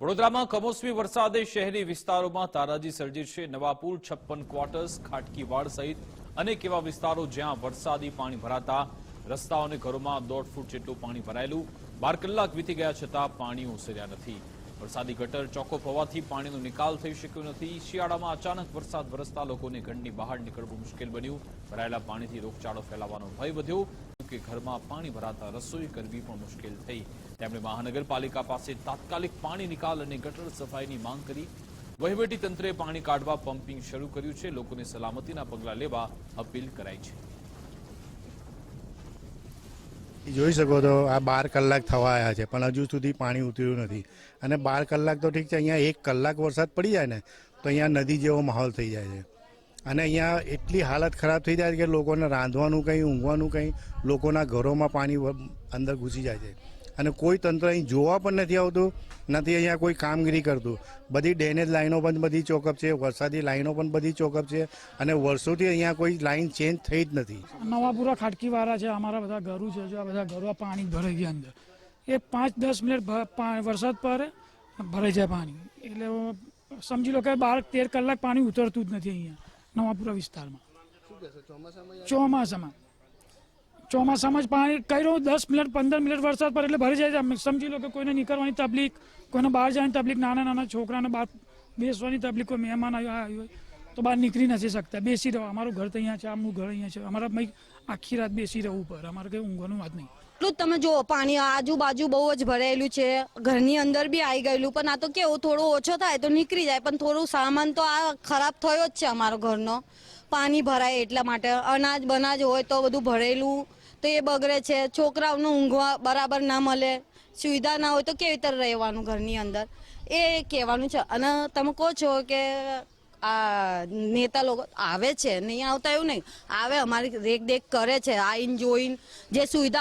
વડોદરામાં કમોસમી વરસાદે શહેરી વિસ્તારોમાં તારાજી સર્જી છે. નવાપુર, છપ્પન ક્વાર્ટર્સ, ખાટકીવાડ સહિત અનેક એવા વિસ્તારો જ્યાં વરસાદી પાણી ભરાતા રસ્તાઓ અને ઘરોમાં દોઢ ફૂટ જેટલું પાણી ભરાયેલું. બાર કલાક વીતી ગયા છતાં પાણી ઓસર્યા નથી. વરસાદી ગટર ચોખ્ખો હોવાથી પાણીનો નિકાલ થઈ શક્યો નથી. શિયાળામાં અચાનક વરસાદ વરસતા લોકોને ઘરની બહાર નીકળવું મુશ્કેલ બન્યું. ભરાયેલા પાણીથી રોગચાળો ફેલાવાનો ભય વધ્યો. કે ઘરમાં પાણી ભરાતા રસોઈ કરવી પણ મુશ્કેલ થઈ. તેમણે મહાનગરપાલિકા પાસે તાત્કાલિક પાણી નિકાલ અને ગટર સફાઈની માંગ કરી. વહીવટી તંત્રે પાણી કાઢવા પમ્પિંગ શરૂ કર્યું છે. લોકોને સલામતીના પગલાં લેવા અપીલ કરાઈ છે. જોઈ શકો તો આ બાર કલાક થવા આવ્યા છે, પણ હજુ સુધી પાણી ઉતર્યું નથી. અને બાર કલાક તો ઠીક છે, અહીંયા એક કલાક વરસાદ પડી જાય ને, તો અહીંયા નદી જેવો માહોલ થઈ જાય છે. અને અહીંયા એટલી હાલત ખરાબ થઈ જાય કે લોકોને રાંધવાનું કંઈ, ઊંઘવાનું કંઈ, લોકોના ઘરોમાં પાણી અંદર ઘૂસી જાય છે. અને કોઈ તંત્ર અહીં જોવા પણ નથી આવતું, નથી અહીંયા કોઈ કામગીરી કરતું. બધી ડેનેજ લાઈનો પણ બધી ચોકઅપ છે, વરસાદી લાઈનો પણ બધી ચોકઅપ છે, અને વર્ષોથી અહીંયા કોઈ લાઈન ચેન્જ થઈ જ નથી. નવાપુરા ખાટકીવાળા છે, અમારા બધા ઘરો છે, જો આ બધા ઘરો પાણી ભરાઈ ગયા અંદર. એ પાંચ દસ મિનિટ વરસાદ પડે, ભરાઈ જાય પાણી. એટલે સમજી લો કે બાર તેર કલાક પાણી ઉતરતું જ નથી અહીંયા. નવાપુરા વિસ્તારમાં. ચોમાસામાં. ચોમાસામાં જ પાણી કર્યો, દસ મિનિટ, પંદર મિનિટ વરસાદ પર એટલે ભરી જાય છે. સમજી લો કે કોઈને નીકળવાની તકલીફ, કોઈને બહાર જવાની તકલીફ, નાના નાના છોકરાને બહાર બેસવાની તકલીફ, કોઈ મહેમાન આવ્યો આવ્યો તો બહાર નીકળી નથી શકતા. બેસી રહો. અમારું ઘર તો અહીંયા છે, આમનું ઘર અહીંયા છે. અમારા આખી રાત બેસી રહેવું પડે અમારે કંઈ ઊંઘવાનું વાત નહીં. એટલું જ તમે જુઓ, પાણી આજુબાજુ બહુ જ ભરાયેલું છે. ઘરની અંદર બી આવી ગયેલું, પણ આ તો કેવું, થોડું ઓછો થાય તો નીકળી જાય, પણ થોડું સામાન તો આ ખરાબ થયો જ છે અમારો ઘરનો. પાણી ભરાય એટલા માટે, અનાજ બનાજ હોય તો બધું ભરેલું, તો એ બગડે છે. છોકરાઓનું ઊંઘવા બરાબર ના મળે, સુવિધા ના હોય તો કેવી રીતે રહેવાનું ઘરની અંદર? એ કહેવાનું છે. અને તમે કહો છો કે આ નેતા લોકો આવે છે, નહીં આવતા એવું નહીં. આવે, અમારી દેખ કરે છે, આઈન જોઈન જે સુવિધા